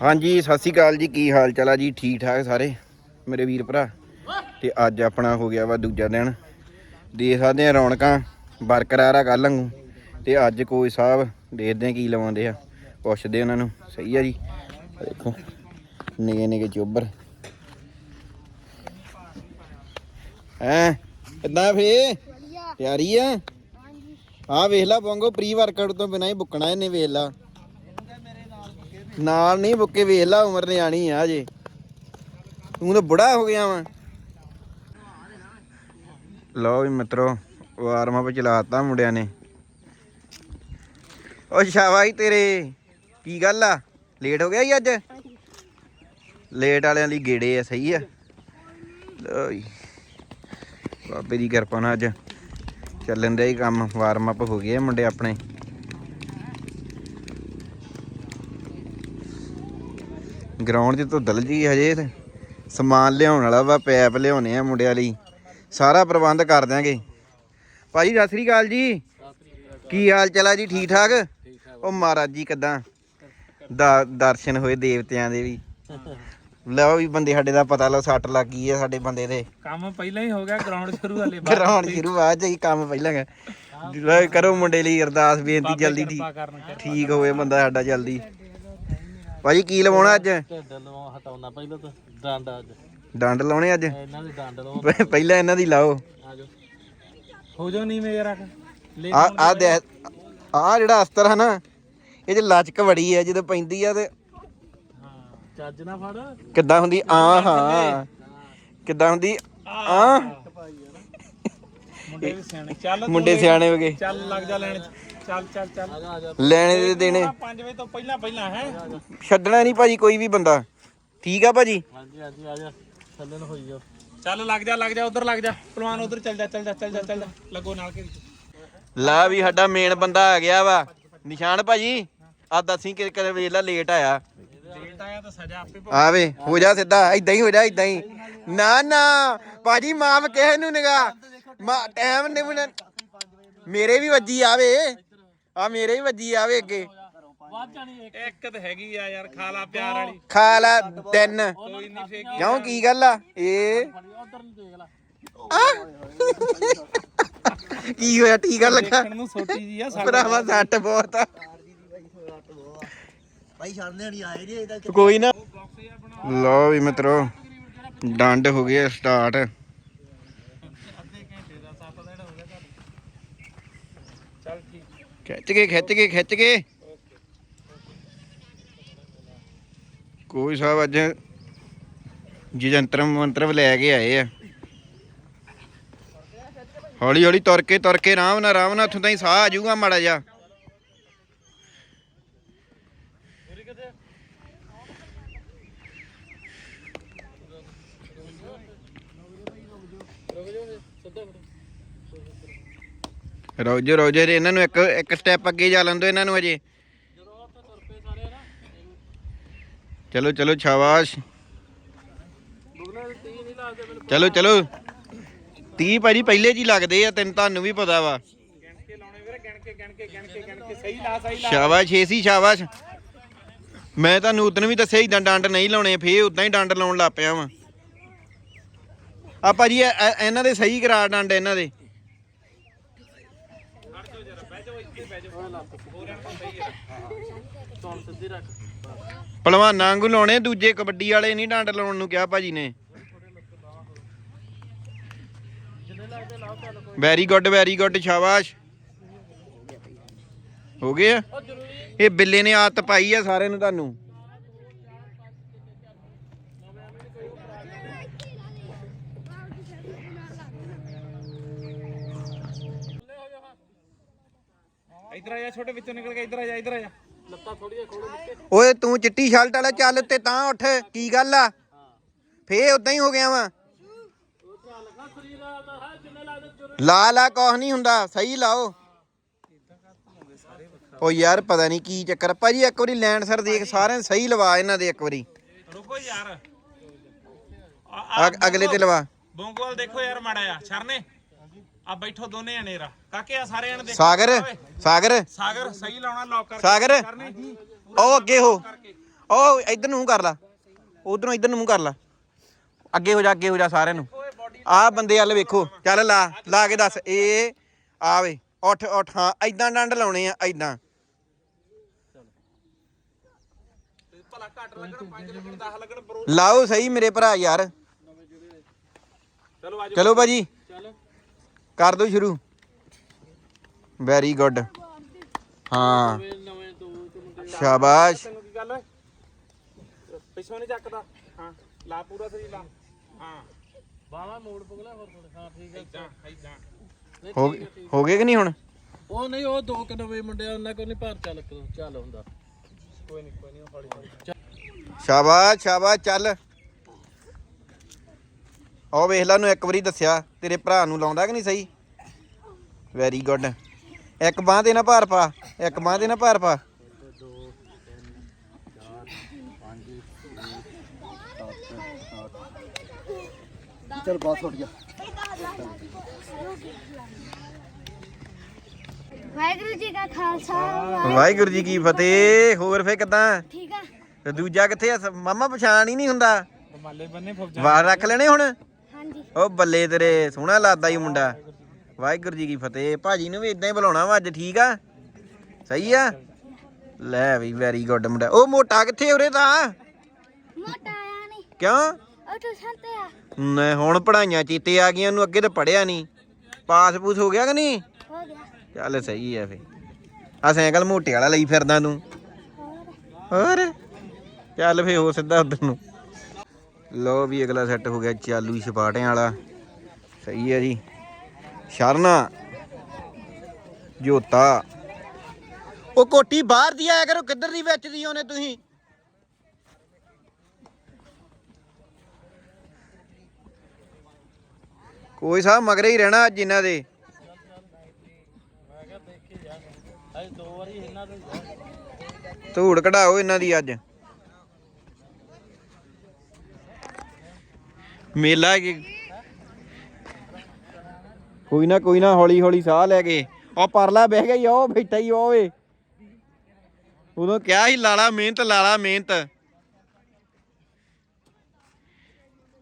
ਹਾਂਜੀ ਸਤਿ ਸ਼੍ਰੀ ਅਕਾਲ ਜੀ। ਕੀ ਹਾਲ ਚਾਲ ਆ ਜੀ? ਠੀਕ ਠਾਕ ਸਾਰੇ? ਮੇਰੇ ਵੀਰ ਭਰਾ। ਤੇ ਅੱਜ ਆਪਣਾ ਹੋ ਗਿਆ ਵਾ ਦੂਜਾ ਦਿਨ। ਦੇ ਸਕਦੇ ਆ ਰੌਣਕਾਂ ਬਰਕਰਾਰ ਆ ਕੱਲ੍ਹ ਵਾਂਗੂ। ਤੇ ਅੱਜ ਕੋਈ ਸਾਹਿਬ ਦੇਖਦੇ ਆ ਕੀ ਲਵਾਉਂਦੇ ਆ। ਪੁੱਛਦੇ ਉਹਨਾਂ ਨੂੰ। ਸਹੀ ਆ ਜੀ? ਦੇਖੋ ਨਿਗੇ ਨਿਗੇ ਚੋਬਰ। ਹੈਂ? ਕਿੱਦਾਂ ਫੇ? ਤਿਆਰੀ ਆ? ਹਾਂ ਵੇਖ ਲਾ ਬੋਂਗੋ ਪ੍ਰੀ ਵਰਕਆਊਟ ਤੋਂ ਬਿਨਾਂ ਹੀ ਬੁੱਕਣਾ ਇਹਨੇ ਵੇਖ ਲਾ। ਨਾਲ ਨਹੀਂ ਬੁੱਕੇ ਵੇਖ ਲਾ, ਉਮਰ ਨਿਆਣੀ ਆ ਜੇ ਤੂੰ ਤਾਂ ਬੁੜਾ ਹੋ ਗਿਆ ਵਾ। ਲਓ ਵੀ ਮਿੱਤਰੋ ਵਾਰਮ ਅਪ ਚਲਾਤਾ ਮੁੰਡਿਆਂ ਨੇ। ਓ ਸ਼ਾਬਾਈ ਤੇਰੇ, ਕੀ ਗੱਲ ਆ? ਲੇਟ ਹੋ ਗਿਆ ਜੀ ਅੱਜ? ਲੇਟ ਵਾਲਿਆਂ ਲਈ ਗੇੜੇ ਆ, ਸਹੀ ਆ। ਲਓ ਜੀ, ਬਾਬੇ ਦੀ ਕਿਰਪਾ ਨਾਲ ਅੱਜ ਚੱਲਣ ਦੇ ਹੀ ਕੰਮ ਵਾਰਮ ਅਪ ਹੋ ਗਏ ਆ ਮੁੰਡੇ ਆਪਣੇ। ਗਰਾਊਂਡ 'ਚ ਧੁੱਦਲ ਜੀ ਹਜੇ ਤੇ। ਸਮਾਨ ਲਿਆਉਣ ਵਾਲਾ ਵਾ ਪੈਪ ਲਿਆਉਣੇ ਆ ਮੁੰਡਿਆਂ ਲਈ। ਸਾਰਾ ਪ੍ਰਬੰਧ ਕਰ ਦਿਆਂਗੇ। ਭਾਜੀ ਸਤਿ ਸ੍ਰੀ ਅਕਾਲ ਜੀ। ਕੀ ਹਾਲ ਚਲਾ ਜੀ? ਠੀਕ ਠਾਕ? ਉਹ ਮਹਾਰਾਜ ਜੀ ਕਿਦਾਂ? ਦਾ ਦਰਸ਼ਨ ਹੋਏ ਦੇਵਤਿਆਂ ਦੇ ਵੀ। ਲਓ ਵੀ ਬੰਦੇ ਸਾਡੇ ਦਾ ਪਤਾ ਲਓ ਸੱਟ ਲੱਗ ਗਈ ਹੈ ਸਾਡੇ ਬੰਦੇ ਦੇ। ਕੰਮ ਪਹਿਲਾਂ ਹੀ ਹੋ ਗਿਆ ਗਰਾਊਂਡ ਸ਼ੁਰੂ ਹਲੇ ਗਰਾਊਂਡ ਸ਼ੁਰੂ ਆ ਜਾਈ ਕੰਮ ਪਹਿਲਾਂ ਗਾ। ਲਓ ਕਰੋ ਮੁੰਡੇ ਲਈ ਅਰਦਾਸ ਬੇਨਤੀ ਜਲਦੀ ਦੀ ਠੀਕ ਹੋਵੇ ਬੰਦਾ ਸਾਡਾ ਜਲਦੀ। ਭਾਜੀ ਕੀ ਲਵਾਉਣਾ ਅੱਜ? ਢਿੱਡ ਲਵਾ ਹਟਾਉਣਾ ਪਹਿਲਾਂ ਤਾਂ ਡੰਡ ਅੱਜ। ਡੰਡ ਲਾਉਣੇ ਅੱਜ? ਇਹਨਾਂ ਦੇ ਡੰਡ ਪ- ਪਹਿਲਾਂ ਇਹਨਾਂ ਦੀ ਲਾਓ। ਆਜੋ ਹੋ ਜਾਓ ਨਹੀਂ ਮੇਰਾ ਲੈ ਆ ਆ ਦੇ ਆ ਜਿਹੜਾ ਅਸਤਰ ਹੈ ਨਾ ਇਹ ਚ ਲਚਕ ਬੜੀ ਹੈ ਜਦੋਂ ਪੈਂਦੀ ਆ ਤੇ ਹਾਂ ਚੱਜ ਨਾ ਫੜ। ਕਿੱਦਾਂ ਹੁੰਦੀ? ਆ ਹਾਂ। ਕਿੱਦਾਂ ਹੁੰਦੀ? ਆ ਮੁੰਡੇ ਵੀ ਸਿਆਣੇ। ਚੱਲ ਮੁੰਡੇ ਸਿਆਣੇ ਹੋ ਗਏ। ਚੱਲ ਲੱਗ ਜਾ ਲੈਣ ਚ। ਚੱਲ ਚੱਲ ਚੱਲ। ਆ ਜਾ ਲੈਣੇ ਦੇ ਦੇਣੇ। 5 ਵਜੇ ਤੋਂ ਪਹਿਲਾਂ ਪਹਿਲਾਂ ਹੈ? ਛੱਡਣਾ ਨਹੀਂ ਭਾਜੀ ਕੋਈ ਵੀ ਬੰਦਾ। ਠੀਕ ਆ ਭਾਜੀ? ਹਾਂਜੀ ਹਾਂਜੀ ਆ ਜਾ। ਥੱਲੇ ਨੂੰ ਹੋਈ ਜਾ ਚੱਲ ਲੱਗ ਜਾ ਲੱਗ ਜਾ ਉਧਰ ਲੱਗ ਜਾ। ਪਹਿਲਵਾਨ ਉਧਰ ਚੱਲ ਜਾ ਚੱਲ ਜਾ ਚੱਲ ਜਾ ਚੱਲ ਜਾ। ਲੱਗੋ ਨਾਲ ਕੇ ਲਾ ਵੀ ਸਾਡਾ ਮੇਨ ਬੰਦਾ ਆ ਗਿਆ ਵਾ। ਨਿਸ਼ਾਨ ਭਾਜੀ ਆ ਦੱਸੀ ਕਿ ਕਦੇ ਵੇਖ ਲਾ ਲੇਟ ਆਇਆ। ਲੇਟ ਆਇਆ ਤਾਂ ਸਜ਼ਾ ਆਪੇ ਆਵੇ ਹੋ ਜਾ ਸਿੱਧਾ ਇਦਾਂ ਹੀ ਹੋ ਜਾ ਇਦਾਂ ਹੀ। ਨਾ ਨਾ ਭਾਜੀ ਮਾਫ ਕਿਸੇ ਨੂੰ ਨਿਗਾ ਟਾਈਮ ਨੇ ਬਣਾ ਮੇਰੇ ਵੀ ਵੱਜੀ ਆਵੇ। ਆ ਮੇਰੇ ਵੀ ਵੱਜੀ ਆਵੇ ਅੱਗੇ। ਵੱਧ ਜਾਣੀ ਇੱਕ ਤੇ ਹੈਗੀ ਆ ਯਾਰ ਖਾ ਲਾ ਪਿਆਰ ਵਾਲੀ। ਖਾ ਲਾ ਤਿੰਨ। ਕੋਈ ਨਹੀਂ ਫੇਕ ਕਿਉਂ ਕੀ ਗੱਲ ਆ? ਇਹ ਉਧਰ ਨੂੰ ਦੇਖ ਲੈ ਕੀ ਹੋਇਆ ਟੀਕਾ ਲੱਗਾ ਦੇਖਣ ਨੂੰ ਛੋਟੀ ਜੀ ਆ ਭਰਾਵਾ ਸੱਟ ਬਹੁਤ ਆ। ਭਾਈ ਛੱਡਦੇ ਨਹੀਂ ਆਏ ਜੀ ਇਹਦਾ ਕੋਈ ਨਾ। ਲਓ ਵੀ ਮਿੱਤਰੋ ਡੰਡ ਹੋ ਗਏ ਸਟਾਰਟ ਚੱਲ ਠੀਕ ਖਿੱਚ ਕੇ ਖਿੱਚ ਕੇ ਖਿੱਚ ਕੇ। ਕੋਈ ਸਾਹਿਬ ਅੱਜ ਜੀ ਜੰਤਰ ਮੰਤਰ ਲੈ ਕੇ ਆਏ ਆ। ਹੌਲੀ ਹੌਲੀ ਤੁਰ ਕੇ ਤੁਰ ਕੇ ਆਰਾਮ ਨਾਲ ਆਰਾਮ ਨਾਲ ਉੱਥੋਂ ਤਾਈਂ ਸਾਹ ਆ ਜਾਊਗਾ ਮਾੜਾ ਜਿਹਾ। ਰੋਜੋ ਰੋਜੋ ਇਹਨਾਂ ਨੂੰ ਇੱਕ ਇੱਕ ਸਟੈਪ ਅੱਗੇ ਜਾ ਲੰਦੋ ਇਹਨਾਂ ਨੂੰ ਅਜੇ। ਚਲੋ ਚਲੋ, ਸ਼ਾਬਾਸ਼। ਚਲੋ ਚਲੋ। 30 ਭਾਜੀ ਪਹਿਲੇ ਜੀ ਲੱਗਦੇ ਆ, ਤੈਨੂੰ ਤੁਹਾਨੂੰ ਵੀ ਪਤਾ ਵਾ। ਗਿਣ ਕੇ ਲਾਉਣੇ ਸ਼ਾਬਾਸ਼। ਛੇਸੀ ਸ਼ਾਬਾਸ਼ ਮੈਂ ਤੁਹਾਨੂੰ ਉਦੋਂ ਵੀ ਦੱਸਿਆ ਇਦਾਂ ਡੰਡ ਨਹੀਂ ਲਾਉਣੇ, ਫੇਰ ਉਦਾਂ ਹੀ ਡੰਡ ਲਾਉਣ ਲੱਗ ਪਿਆ ਵਾਂ। ਆ ਭਾਜੀ ਇਹਨਾਂ ਦੇ ਸਹੀ ਕਰਾ ਡੰਡ ਇਹਨਾਂ ਦੇ। ਪਹਿਲਵਾਨਾਂ ਵਾਂਗੂ ਲਾਉਣੇ, ਦੂਜੇ ਕਬੱਡੀ ਵਾਲੇ ਨਹੀਂ ਡੰਡ ਲਾਉਣ ਨੂੰ ਕਿਹਾ ਭਾਜੀ ਨੇ। ਵੈਰੀ ਗੁੱਡ ਵੈਰੀ ਗੁੱਡ ਸ਼ਾਬਾਸ਼। ਹੋ ਗਏ ਆ? ਇਹ ਬਿੱਲੇ ਨੇ ਆਦਤ ਪਾਈ ਆ ਸਾਰਿਆਂ ਨੂੰ ਤੁਹਾਨੂੰ। ਇਧਰ ਆ ਜਾ ਛੋਟੇ ਵਿੱਚੋਂ ਨਿਕਲ ਕੇ ਇਧਰ ਆ ਜਾ ਇਧਰ ਆ ਜਾ। ਲੱਤਾਂ ਥੋੜੀਆਂ ਖੋਲੋ ਨਿੱਕੇ ਓਏ ਤੂੰ ਚਿੱਟੀ ਸ਼ਰਟ ਵਾਲਾ ਚੱਲ ਉੱਤੇ ਤਾਂ ਉੱਠ ਕੀ ਗੱਲ ਆ? ਫੇ ਉਦਾਂ ਹੀ ਹੋ ਗਿਆ ਵਾ। ਲਾ ਲਾ ਕੁਛ ਨਹੀਂ ਹੁੰਦਾ ਸਹੀ ਲਾਓ। ਓ ਯਾਰ ਪਤਾ ਨਹੀਂ ਕੀ ਚੱਕਰ ਆ। ਭਾਜੀ ਇੱਕ ਵਾਰੀ ਲੈਂਡ ਸਰ ਦੇਖ ਸਾਰਿਆਂ ਨੇ ਸਹੀ ਲਵਾ ਇਹਨਾਂ ਦੇ ਇੱਕ ਵਾਰੀ। ਰੁਕੋ ਯਾਰ। ਅਗ- ਅਗਲੇ ਤੇ ਲਵਾ। ਬੋਂਗੋਲ ਦੇਖੋ ਯਾਰ ਮਾੜਾ ਆ ਸ਼ਰਨੇ। ਆ ਬੈਠੋ ਦੋਨੇ ਜਣੇ ਰਾ ਕਾਕੇ ਆ ਸਾਰੇ ਜਣੇ ਸਾਗਰ ਸਾਗਰ। ਸਾਗਰ ਸਹੀ ਲਾਉਣਾ ਲੌਕ ਕਰਕੇ। ਸਾਗਰ ਉਹ ਅੱਗੇ ਹੋ। ਉਹ ਇੱਧਰ ਨੂੰ ਕਰ ਲਾ। ਉਧਰੋਂ ਇੱਧਰ ਨੂੰ ਕਰ ਲਾ। ਅੱਗੇ ਹੋ ਜਾ ਅੱਗੇ ਹੋ ਜਾ ਸਾਰਿਆਂ ਨੂੰ। ਆਹ ਬੰਦੇ ਵੱਲ ਵੇਖੋ। ਚੱਲ ਲਾ ਲਾ ਕੇ ਦੱਸ। ਇਹ ਆਵੇ ਉੱਠ ਉੱਠ। ਹਾਂ ਐਦਾਂ ਡੰਡ ਲਾਉਣੇ ਆ ਐਦਾਂ ਭਲਾ ਘੱਟ ਲੱਗਣ 5 ਲੱਗਣ 10 ਲੱਗਣ ਬਰੋ ਲਾਓ ਸਹੀ ਮੇਰੇ ਭਰਾ ਯਾਰ। ਚਲੋ ਭਾਜੀ। ਕਰ ਦੋ ਸ਼ੁਰੂ। ਵੈਰੀ ਗੁੱਡ ਹਾਂ। ਸ਼ਾਬਾਸ਼। ਤੈਨੂੰ ਕੀ ਗੱਲ ਓਏ ਪਿੱਛੋਂ ਨਹੀਂ ਚੱਕਦਾ। ਹਾਂ ਲਾ ਪੂਰਾ ਸਹੀ ਲਾ। ਹਾਂ। ਬਾਵਾ ਮੋੜ ਪਗਲਾ ਹੋਰ ਥੋੜੇ ਹਾਂ ਠੀਕ ਹੈ। ਇਦਾਂ ਇਦਾਂ ਹੋ ਗਏ ਹੋ ਗਏ ਕਿ ਨਹੀਂ ਹੁਣ? ਉਹ ਨਹੀਂ ਉਹ ਦੋ ਕਿ ਨਵੇਂ ਮੁੰਡੇ ਆ, ਉਹਨਾਂ ਕੋਲ ਨਹੀਂ ਭਾਰ ਚੱਲ ਚੱਲ ਹੁੰਦਾ। ਕੋਈ ਨਹੀਂ ਕੋਈ ਨਹੀਂ ਹੌਲੀ ਹੌਲੀ ਸ਼ਾਬਾਸ਼ ਸ਼ਾਬਾਸ਼ ਚੱਲ। ਉਹ ਵੇਖ ਲਾ ਨੂੰ ਇੱਕ ਵਾਰੀ ਦੱਸਿਆ ਤੇਰੇ ਭਰਾ ਨੂੰ ਲਾਉਂਦਾ ਕਿ ਨਹੀਂ ਸਹੀ? ਵੈਰੀ ਗੁੱਡ ਇੱਕ ਬਾਹ ਤੇ ਨਾ ਭਾਰ ਪਾ ਇੱਕ ਬਾਹ ਤੇ ਨਾ ਭਾਰ ਪਾ। ਚਲ ਬਾਸ ਉੱਠ ਗਿਆ ਵਾਹਿਗੁਰੂ ਜੀ ਕਾ ਖਾਲਸਾ ਵਾਹਿਗੁਰੂ ਜੀ ਕੀ ਫਤਿਹ। ਹੋਰ ਫੇ ਕਿਦਾਂ? ਠੀਕ ਆ। ਤੇ ਦੂਜਾ ਕਿੱਥੇ ਆ? ਮਾਮਾ ਪਛਾਣ ਹੀ ਨਹੀਂ ਹੁੰਦਾ। ਰਮਾਲੇ ਬੰਨੇ ਫੌਜਾਂ ਵਾਰ ਰੱਖ ਲੈਣੇ ਹੁਣ? ਉਹ ਬੱਲੇ ਤੇਰੇ ਸੋਹਣਾ ਲੱਗਦਾ ਈ ਮੁੰਡਾ। ਵਾਹਿਗੁਰੂ ਜੀ ਕੀ ਫਤਿਹ। ਭਾਜੀ ਨੂੰ ਵੀ ਇਦਾਂ ਹੀ ਬੁਲਾਉਣਾ ਵਾ ਅੱਜ ਠੀਕ ਆ? ਸਹੀ ਆ? ਲੈ ਵੀ ਵੈਰੀ ਗੁੱਡ ਮੁੰਡਾ। ਉਹ ਮੋਟਾ ਕਿੱਥੇ ਉਰੇ ਤਾਂ? ਮੋਟਾ ਆਇਆ ਨਹੀਂ ਕਿਉਂ? ਉਹ ਟਿਊਸ਼ਨ ਤੇ ਆ। ਨਾ ਹੁਣ ਪੜਾਈਆਂ ਚੀਤੇ ਆ ਗਈਆਂ ਨੂੰ ਅੱਗੇ ਤਾਂ ਪੜਿਆ ਨਹੀਂ ਪਾਸ ਪੂਸ ਹੋ ਗਿਆ ਕਿ ਨਹੀਂ? ਹੋ ਗਿਆ। ਚੱਲ ਸਹੀ ਆ ਫੇ ਆ ਸਾਈਕਲ ਮੋਟੇ ਵਾਲਾ ਲਈ ਫਿਰਦਾ ਤੂੰ। ਹੋਰ? ਹੋਰ? ਚੱਲ ਫੇ ਹੋ ਸਿੱਧਾ ਉਧਰ ਨੂੰ। ਲੋ ਵੀ ਅਗਲਾ ਸੈੱਟ ਹੋ ਗਿਆ ਚਾਲੂ ਛਪਾਟਿਆਂ ਵਾਲਾ। ਸਹੀ ਹੈ ਜੀ। ਸ਼ਰਨਾ। ਜੋਤਾ। ਉਹ ਕੋਟੀ ਬਾਹਰ ਦੀ ਆਇਆ ਕਰੋ, ਕਿੱਧਰ ਦੀ ਵਿੱਚ ਦੀ ਉਹਨੇ ਤੁਸੀਂ? ਕੋਈ ਸਾਹਿਬ ਮਗਰੇ ਹੀ ਰਹਿਣਾ ਅੱਜ ਇਹਨਾਂ ਦੇ ਇਹਨਾਂ ਦੇ। ਧੂੜ ਕਢਾਓ ਇਹਨਾਂ ਦੀ ਅੱਜ। ਮੇਲਾ ਕੀ? ਕੋਈ ਨਾ ਕੋਈ ਨਾ ਹੌਲੀ ਹੌਲੀ ਸਾਹ ਲੈ ਕੇ। ਉਹ ਪਰਲਾ ਬਹਿ ਗਿਆ ਈ, ਉਹ ਬੈਠਾ ਹੀ ਉਹ ਓਏ। ਉਦੋਂ ਕਿਹਾ ਸੀ ਲਾਲਾ ਮਿਹਨਤ ਲਾਲਾ ਮਿਹਨਤ।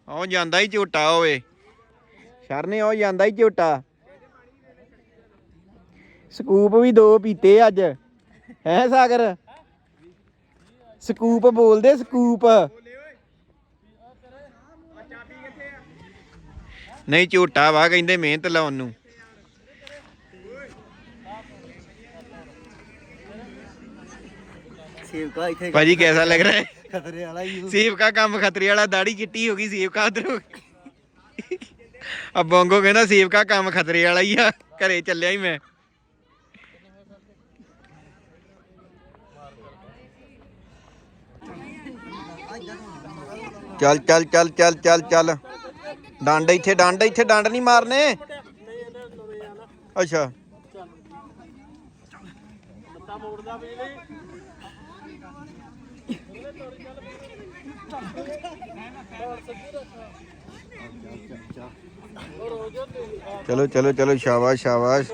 ਉਹ ਜਾਂਦਾ ਹੀ ਝੋਟਾ ਓਏ। ਸ਼ਰਨੇ ਉਹ ਜਾਂਦਾ ਹੀ ਝੋਟਾ। ਸਕੂਪ ਵੀ ਦੋ ਪੀਤੇ ਅੱਜ। ਹੈ ਸਾਗਰ? ਸਕੂਪ ਬੋਲਦੇ ਸਕੂਪ। ਨਹੀਂ ਝੂਟਾ ਵਾ ਕਹਿੰਦੇ ਮਿਹਨਤ ਲਾਉਣ ਨੂੰ। ਸੇਵਕਾ ਇੱਥੇ ਭਾਜੀ ਕੈਸਾ ਲੱਗ ਰਿਹਾ ਹੈ? ਖਤਰੇ ਵਾਲਾ ਹੀ ਸੇਵ ਕਾ ਕੰਮ ਖਤਰੇ ਵਾਲਾ ਦਾੜੀ ਚਿੱਟੀ ਹੋ ਗਈ ਸੇਵ ਕਾ ਉਧਰ। ਆ ਬੋਂਗੋ ਕਹਿੰਦਾ ਸੇਵ ਕਾ ਕੰਮ ਖਤਰੇ ਵਾਲਾ ਹੀ ਆ ਘਰੇ ਚੱਲਿਆ ਹੀ ਮੈਂ। ਚੱਲ ਚੱਲ ਚੱਲ ਚੱਲ ਚੱਲ ਚੱਲ। ਡੰਡ ਇੱਥੇ ਡੰਡ ਇੱਥੇ ਡੰਡ ਨਹੀਂ ਮਾਰਨੇ? ਅੱਛਾ। ਲੱਤਾਂ ਮੋੜਦਾ ਵੀ ਨਹੀਂ ਚਲੋ ਚਲੋ ਚਲੋ ਸ਼ਾਬਾਸ਼ ਸ਼ਾਬਾਸ਼।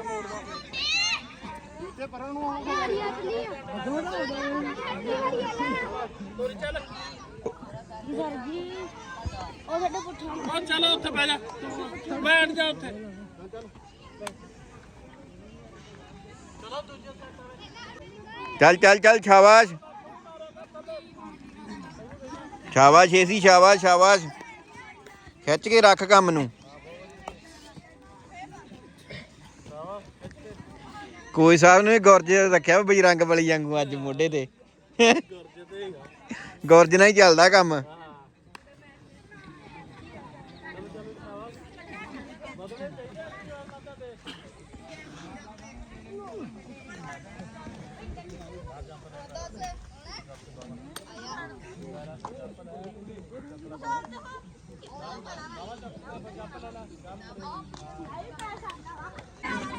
ਉਹ ਪੁੱਠਾ ਉਹ ਚਲੋ ਉੱਥੇ ਬਹਿ ਜਾ। ਬੈਠ ਜਾ ਉੱਥੇ। ਚੱਲ ਚੱਲ ਚੱਲ, ਸ਼ਾਬਾਸ਼। ਸ਼ਾਬਾਸ਼, ਏਸੀ, ਸ਼ਾਬਾਸ਼ ਸ਼ਾਬਾਸ਼। ਖਿੱਚ ਕੇ ਰੱਖ ਕੰਮ ਨੂੰ। ਕੋਈ ਸਾਹਿਬ ਨੇ ਗੁਰਜ ਰੱਖਿਆ ਵਾ ਬਜਰੰਗ ਬਲੀ ਵਾਂਗੂ ਅੱਜ ਮੋਢੇ ਤੇ। ਗੁਰਜ ਨਾਲ ਹੀ ਚੱਲਦਾ ਕੰਮ।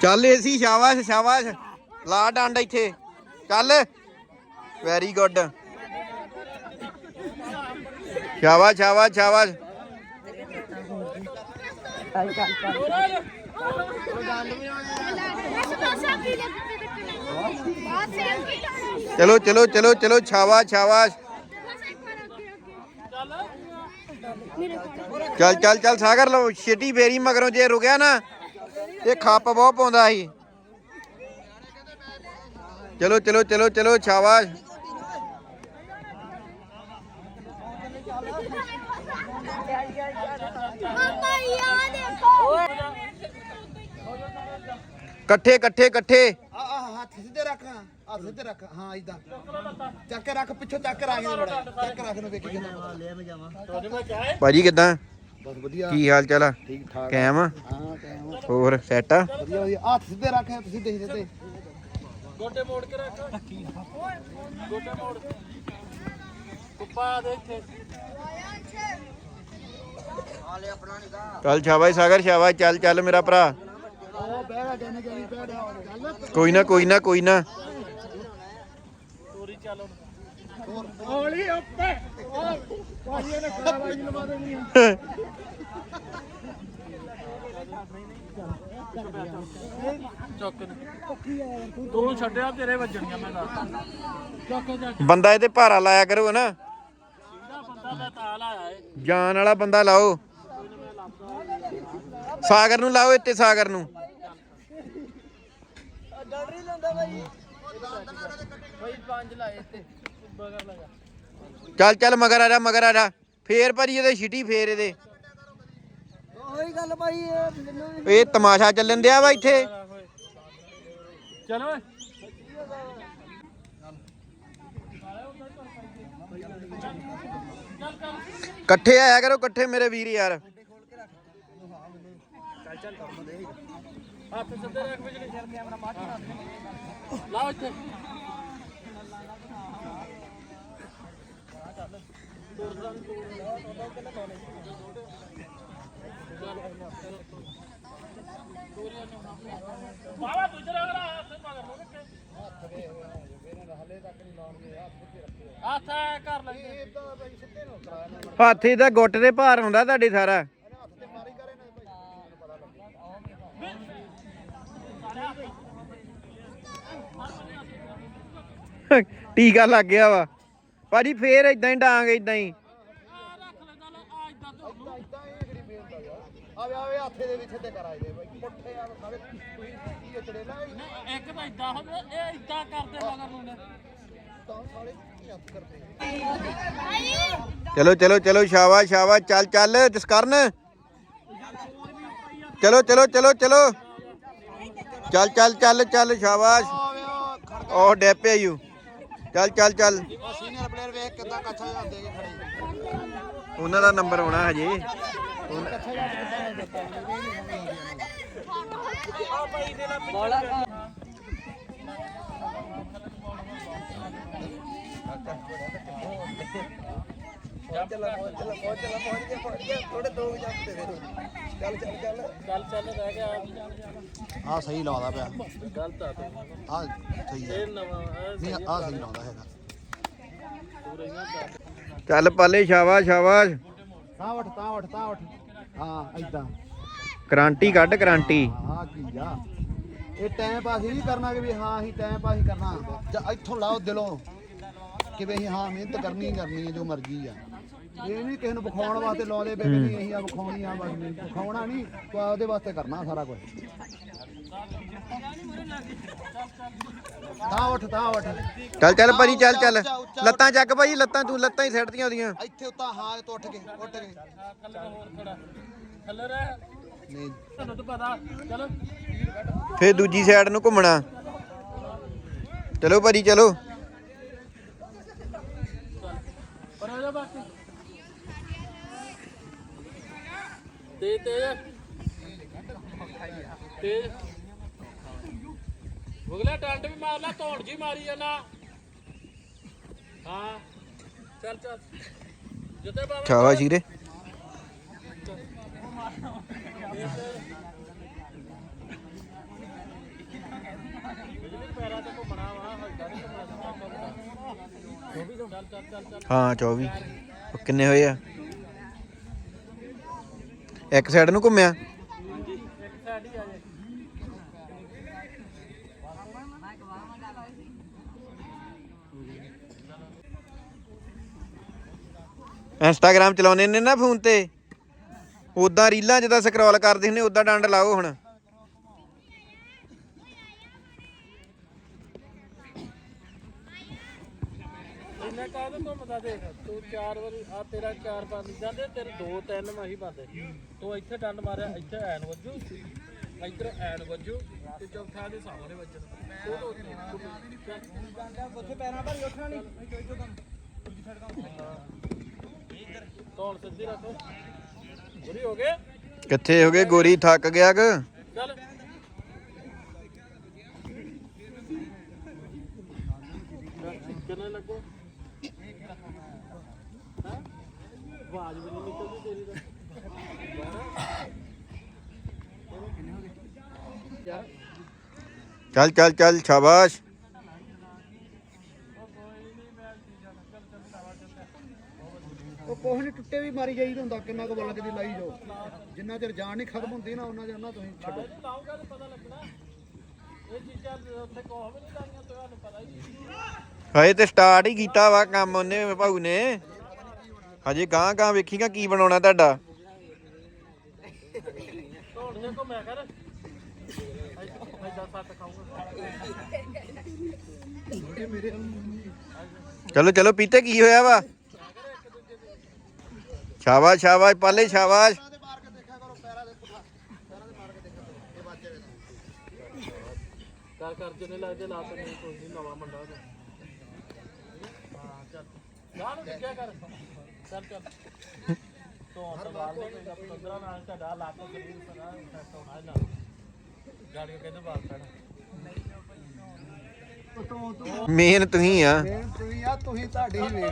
ਚੱਲ ਏਸੀ ਸ਼ਾਬਾਸ਼ ਸ਼ਾਬਾਸ਼। ਲਾ ਡੰਡ ਇੱਥੇ। ਚੱਲ। ਵੈਰੀ ਗੁੱਡ ਸ਼ਾਬਾਸ਼ ਸ਼ਾਬਾਸ਼ ਸ਼ਾਬਾਸ਼। ਚਲੋ ਚਲੋ ਚਲੋ ਚਲੋ, ਸ਼ਾਬਾਸ਼ ਸ਼ਾਬਾਸ਼ ਮੇਰੇ ਕੋਲ ਚੱਲ ਚੱਲ ਚੱਲ, ਸਾਗਰ ਲਓ, ਛੇਤੀ ਫੇਰੀ ਮਗਰੋਂ ਜੇ ਰੁਕਿਆ ਨਾ, ਇਹ ਖੱਪ ਬਹੁਤ ਪਾਉਂਦਾ ਸੀ। ਚਲੋ ਚਲੋ ਚਲੋ ਚਲੋ, ਸ਼ਾਬਾਸ਼। ਇਕੱਠੇ ਇਕੱਠੇ ਇਕੱਠੇ। ਆ ਆ ਹੱਥ ਸਿੱਧੇ ਰੱਖ। ਹੱਥ ਸਿੱਧੇ ਰੱਖ ਹਾਂ ਇਦਾਂ ਚੱਕ ਕੇ ਰੱਖ ਪਿੱਛੋਂ ਚੱਕ ਕੇ ਰੱਖ ਦੇ ਬੜਾ ਚੱਕ ਕੇ ਰੱਖ ਨੂੰ ਵੇਖੀ ਕਿੰਨਾ ਲੈ ਮੈਂ ਜਾਵਾਂ ਭਾਜੀ ਕਿਦਾਂ? ਬਹੁਤ ਵਧੀਆ। ਕੀ ਹਾਲ ਚਾਲ ਆ? ਠੀਕ ਠਾਕ ਕਾਇਮ ਆ? ਹਾਂ ਕਾਇਮ ਆ। ਹੋਰ ਸੈਟ ਆ? ਵਧੀਆ ਵਧੀਆ। ਹੱਥ ਸਿੱਧੇ ਰੱਖ ਤੁਸੀਂ ਦੇਖ ਸਿੱਧੇ ਗੋਡੇ ਮੋੜ ਕੇ ਰੱਖ। ਗੋਡੇ ਮੋੜ। ਕੁੱਪਾ ਦੇ ਇੱਥੇ। ਚੱਲ ਸ਼ਾਬਾਸ਼ ਸਾਗਰ ਸ਼ਾਬਾਸ਼। ਚੱਲ ਚੱਲ ਮੇਰਾ ਭਰਾ। ਉਹ ਬਹਿ ਗਿਆ ਜਾਨੇ ਜਾਨੀ ਬਹਿ ਗਿਆ ਚੱਲ ਕੋਈ ਨਾ ਕੋਈ ਨਾ ਕੋਈ ਨਾ। ਤੋਰੀ ਚੱਲ ਹੌਲੀ ਉੱਪਰ। ਲਵਾ ਦੇਣੀ ਛੱਡਿਆ ਤੇਰੇ ਵੱਜਣੀਆਂ ਮੈਂ ਬੰਦਾ ਇਹਦੇ ਭਾਰਾ ਲਾਇਆ ਕਰੋ ਨਾ। ਜਾਨ ਵਾਲਾ ਬੰਦਾ ਲਾਓ। ਸਾਗਰ ਨੂੰ ਲਾਓ ਇੱਥੇ ਸਾਗਰ ਨੂੰ। ਬਗਰ ਲਗਾ ਚੱਲ ਚੱਲ ਮਗਰ ਆ ਜਾ ਮਗਰ ਆ ਜਾ। ਫੇਰ ਭਾਜੀ ਇਹਦੇ ਛਿਟੀ ਫੇਰ ਇਹਦੇ। ਉਹੀ ਗੱਲ ਭਾਈ ਇਹ ਮੈਨੂੰ ਇਹ ਤਮਾਸ਼ਾ ਚੱਲਣ ਦਿਆ ਵਾ ਇੱਥੇ। ਚਲ ਓਏ। ਇਕੱਠੇ ਆਇਆ ਕਰੋ ਇਕੱਠੇ ਮੇਰੇ ਵੀਰ ਯਾਰ। ਹੱਥ ਸਿੱਧੇ ਰੱਖ ਬਿਜਲੀ ਕੈਮਰਾ ਮਾਰ ਲਾਓ ਇੱਥੇ। ਬਾਬਾ ਦੂਜਾ ਅਗਲਾ ਹੱਥ ਮਗਰ ਨੂੰ ਰੱਖੇ ਹੱਥ ਐ ਕਰ ਲੈਂਦੇ। ਹਾਥੀ ਦਾ ਗੁੱਟ ਦੇ ਭਾਰ ਹੁੰਦਾ ਤੁਹਾਡੇ ਸਾਰਾ। ਟੀਕਾ ਲੱਗ ਗਿਆ ਵਾ। ਭਾਜੀ ਫੇਰ ਇਦਾਂ ਹੀ ਡਾਂਗ ਇਦਾਂ ਹੀ। ਰੱਖ ਆਵੇ ਆਵੇ ਹੱਥੇ ਦੇ ਵਿੱਚ ਤੇ ਕਰਾਈ ਦੇ ਬਾਈ ਪੁੱਠੇ ਆ ਸਾਰੇ ਕੀ ਅਚੜੇ ਨਾ ਇੱਕ ਤਾਂ ਇਦਾਂ ਹੋਵੇ ਇਹ ਇਦਾਂ ਕਰਦੇ ਮਗਰ ਨੂੰ ਨੇ ਤਾਂ ਸਾਰੇ ਹੱਥ ਕਰਦੇ ਚਲੋ ਚਲੋ ਚਲੋ, ਸ਼ਾਬਾਸ਼ ਸ਼ਾਬਾਸ਼। ਚੱਲ ਚੱਲ, ਜਸਕਰਨ। ਚਲੋ ਚਲੋ ਚਲੋ ਚਲੋ। ਚੱਲ ਚੱਲ ਚੱਲ ਚੱਲ, ਸ਼ਾਬਾਸ਼। ਉਹ ਡੈਪੇ ਯੂ ਚੱਲ ਚੱਲ ਚੱਲ। ਸੀਨੀਅਰ ਪਲੇਅਰ ਵੇਖ ਕਿੱਦਾਂ ਕੱਛਾ ਜਾਂਦੇ ਕੇ ਖੜੇ। ਉਹਨਾਂ ਦਾ ਨੰਬਰ ਆਉਣਾ ਹਜੇ। ਥੋੜੇ ਦੋ ਜੰਪ ਦੇ ਦੇ ਚੱਲ ਚੱਲ ਚੱਲ। ਚੱਲ ਚੱਲ ਰਹਿ ਗਿਆ। ਆ ਵੀ ਜਾਣ ਜਾਣ ਆ ਸਹੀ ਲਾਉਂਦਾ ਪਿਆ। ਗਲਤ ਆ ਤੂੰ। ਆ ਸਹੀ ਹੈ ਇਹ ਨਵਾਂ ਇਹ ਨਹੀਂ ਆ ਸਹੀ ਲਾਉਂਦਾ ਹੈਗਾ। ਚੱਲ ਪਾਲੇ ਸ਼ਾਬਾਸ਼ ਸ਼ਾਬਾਸ਼। ਤਾਂ ਉੱਠ ਤਾਂ ਉੱਠ ਤਾਂ ਉੱਠ। ਹਾਂ ਐਦਾਂ ਕ੍ਰਾਂਤੀ ਕੱਢ ਕ੍ਰਾਂਤੀ ਹਾਂ ਕੀ ਆ। ਇਹ ਟਾਈਮ ਪਾਸ ਹੀ ਨਹੀਂ ਕਰਨਾ ਕਿ ਵੀ ਹਾਂ ਅਸੀਂ ਟਾਈਮ ਪਾਸ ਹੀ ਕਰਨਾ। ਜਾਂ ਇੱਥੋਂ ਲਾਓ ਦਿਲੋਂ। ਕਿ ਵੀ ਅਸੀਂ ਹਾਂ ਮਿਹਨਤ ਕਰਨੀ ਹੀ ਕਰਨੀ ਹੈ ਜੋ ਮਰਜ਼ੀ ਆ। ਇਹ ਨਹੀਂ ਕਿਸੇ ਨੂੰ ਵਿਖਾਉਣ ਵਾਸਤੇ ਲਾਉਂਦੇ ਵੀ ਨਹੀਂ ਅਸੀਂ ਆ ਵਿਖਾਉਣੀ ਆ ਬਸ ਨਹੀਂ। ਵਿਖਾਉਣਾ ਨਹੀਂ ਤਾਂ ਉਹਦੇ ਵਾਸਤੇ ਕਰਨਾ ਸਾਰਾ ਕੁਝ ਤਾਂ ਉੱਠ ਤਾਂ ਉੱਠ। ਚੱਲ ਚੱਲ ਭਾਜੀ ਚੱਲ ਚੱਲ। ਲੱਤਾਂ ਚੱਕ ਭਾਜੀ ਲੱਤਾਂ ਤੂੰ ਲੱਤਾਂ ਹੀ ਸਿੱਟਦੀਆਂ ਉਹਦੀਆਂ। ਇੱਥੇ ਉੱਤਾ ਹਾਂ ਇਹ ਤੋਂ ਉੱਠ ਕੇ ਉੱਠ ਕੇ। ਕੱਲ ਹੋਰ ਖੜਾ ਥੱਲੇ ਰਹਿ ਨਹੀਂ। ਤੁਹਾਨੂੰ ਤਾਂ ਪਤਾ ਚਲੋ ਫੇਰ ਦੂਜੀ ਸਾਈਡ ਨੂੰ ਘੁੰਮਣਾ। ਚਲੋ ਭਾਜੀ ਚਲੋ। ਪਰ ਹੋ ਜਾ ਬਾਕੀ। ਤੇ ਤੇ ਤੇ ਬੁਗਲਾ ਟੰਡ ਵੀ ਮਾਰ ਲੈ ਧੌਣ ਜੀ ਮਾਰੀ ਜਾਣਾ। ਹਾਂ ਚੱਲ ਚੱਲ। ਜਿੱਤੇ ਬਾਬਾ ਸ਼ਾਬਾਸ਼ ਵੀਰੇ ਪੈਰਾਂ ਤੇ ਘੁੰਮਣਾ ਵਾ ਹਲਦਾ ਨਹੀਂ ਘੁੰਮਣਾ ਚੱਲ ਚੱਲ ਚੱਲ ਚੱਲ ਹਾਂ 24 ਉਹ ਕਿੰਨੇ ਹੋਏ ਆ? ਇੱਕ ਸਾਈਡ ਨੂੰ ਘੁੰਮਿਆ? ਇੱਕ ਇੰਸਟਾਗ੍ਰਾਮ ਚਲਾਉਂਦੇ ਨੇ ਨਾ ਫੋਨ ਤੇ? ਉਦਾਂ ਰੀਲਾਂ ਜਿੱਦਾਂ ਸਕਰੋਲ ਕਰਦੇ ਹੁੰਦੇ ਉਦਾਂ ਡੰਡ ਲਾਓ ਹੁਣ। ਇੰਨਾ ਕਾਹਦੇ ਘੁੰਮਦਾ ਦੇਖ ਤੂੰ ਚਾਰ ਵਾਰੀ ਆ ਤੇਰਾ ਚਾਰ ਬੰਦ ਜਾਂਦੇ ਤੇਰੇ ਦੋ ਤਿੰਨ ਮਾਹੀ ਬੰਦੇ। ਤੂੰ ਇੱਥੇ ਡੰਡ ਮਾਰਿਆ ਇੱਥੇ ਐਨ ਵੱਜੂ ਇੱਧਰ ਐਨ ਵੱਜੂ ਤੇ ਚੌਥਾ ਦੇ ਸਾਹਮਣੇ ਵੱਜਣਾ। ਉੱਥੇ ਪੈਰਾਂ ਪਰ ਉੱਠਣਾ ਨਹੀਂ ਕੌਣ ਸਿੱਧੀ ਰੱਖੋ। ਪੂਰੀ ਹੋ ਗਏ? ਕਿੱਥੇ ਹੋ ਗਏ ਗੋਰੀ? ਥੱਕ ਗਿਆ ਕ? ਚੱਲ। ਕਿੰਨੇ ਲੱਗੋ? ਹਾਂ ਆਵਾਜ਼ ਵੀ ਨਹੀਂ ਨਿਕਲਦੀ ਤੇਰੀ ਤਾਂ ਚੱਲ ਚੱਲ ਚੱਲ ਸ਼ਾਬਾਸ਼। ਉਹ ਕੋਹ ਨਹੀਂ ਟੁੱਟੇ ਵੀ ਮਾਰੀ ਜਾਈਦਾ ਹੁੰਦਾ ਕਿੰਨਾ ਕੁ ਬਲਕ ਦੀ ਲਾਈ ਜਾਓ। ਜਿੰਨਾ ਚਿਰ ਜਾਨ ਨਹੀਂ ਖਤਮ ਹੁੰਦੀ ਨਾ ਉਹਨਾਂ ਚਿਰ ਨਾ ਤੁਸੀਂ ਛੱਡੋ। ਲਾਊਗਾ ਤਾਂ ਪਤਾ ਲੱਗਣਾ। ਇਹ ਚੀਜ਼ਾਂ ਉੱਥੇ ਕੋਹ ਵੀ ਨਹੀਂ ਲਾਈਆਂ ਤੁਹਾਨੂੰ ਪਤਾ ਹੀ ਨਹੀਂ। ਹਜੇ ਤੇ ਸਟਾਰਟ ਹੀ ਕੀਤਾ ਵਾ ਕੰਮ ਉਹਨੇ, ਭਾਊ ਨੇ। ਹਜੇ ਗਾਂ ਗਾਂ ਵੇਖੀਗਾ ਕੀ ਬਣਾਉਣਾ ਤੁਹਾਡਾ। ਚਲੋ ਚਲੋ, ਪੀਤੇ ਕੀ ਹੋਇਆ ਵਾ? ਸ਼ਾਬਾਸ਼ ਸ਼ਾਬਾਸ਼, ਪਾਲੇ, ਸ਼ਾਬਾਸ਼। ਕਰ ਕਰ, ਜਿੰਨੇ ਲੱਗਦੇ ਲਾ ਤੇ ਨਹੀਂ, ਕੋਈ ਨਵਾਂ ਮੁੰਡਾ ਜਾ ਨੂੰ ਦੇਖਿਆ ਕਰ। ਚੱਲ। ਚੱਲ ਤੋਂ ਵਾਲ ਲੈ ਕੇ 15 ਨਾਲ ਤੁਹਾਡਾ ਲੱਖ ਕਰੀਬ ਸਦਾ ਸੈੱਟ ਹੋਣਾ ਇਹਨਾਂ ਗਾੜੀ ਕਹਿੰਦੇ ਵਾਲ ਪੈਣਾ ਮੇਨ ਤੁਸੀਂ ਆ। ਮੈਂ ਤੁਸੀਂ ਆ ਤੁਸੀਂ ਤੁਹਾਡੀ ਹੀ ਵੇਖ।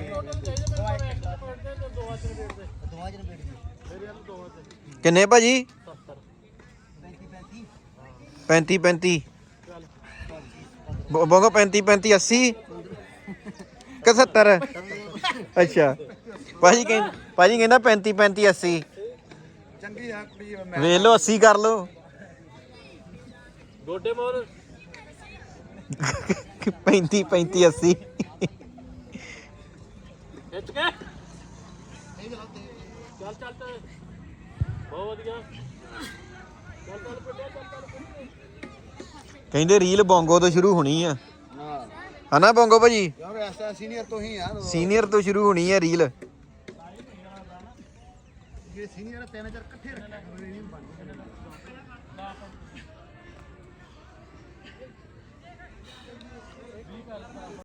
ਕਿੰਨੇ ਭਾਜੀ? 70 35 35 ਚੱਲ ਬੋਂਗੋ 35 35 80 71 ਅੱਛਾ। ਭਾਜੀ ਕਹਿੰਦੇ ਭਾਜੀ ਕਹਿੰਦਾ 35 35 80 ਚੰਗੀ ਆ ਕੁੜੀ ਮੈਂ ਵੇਖ ਲਓ 80 ਕਰ ਲਓ। ਗੋਡੇ ਮੋਰ। 35 35 80 ਖਿੱਚ ਕੇ। ਚੱਲ ਚੱਲ ਤੇ। ਬਹੁਤ ਵਧੀਆ। ਚੱਲ ਚੱਲ ਪਿੱਟੇ ਚੱਲ ਚੱਲ ਪਿੱਟੇ ਕਹਿੰਦੇ ਰੀਲ ਬੋਂਗੋ ਤੋਂ ਸ਼ੁਰੂ ਹੋਣੀ ਆ। ਹਨਾ ਬੋਂਗੋ ਭਾਜੀ? ਯਾਰ ਐਸਾ ਸੀਨੀਅਰ ਤੁਸੀਂ ਆ ਸੀਨੀਅਰ ਤੋਂ ਸ਼ੁਰੂ ਹੋਣੀ ਆ ਰੀਲ ਜੇ ਸੀਨੀਅਰ ਤਿੰਨ ਚਾਰ ਇਕੱਠੇ ਰੱਖਿਆ ਕਰੋ ਇਹ ਨਹੀਂ ਬਣਦੀ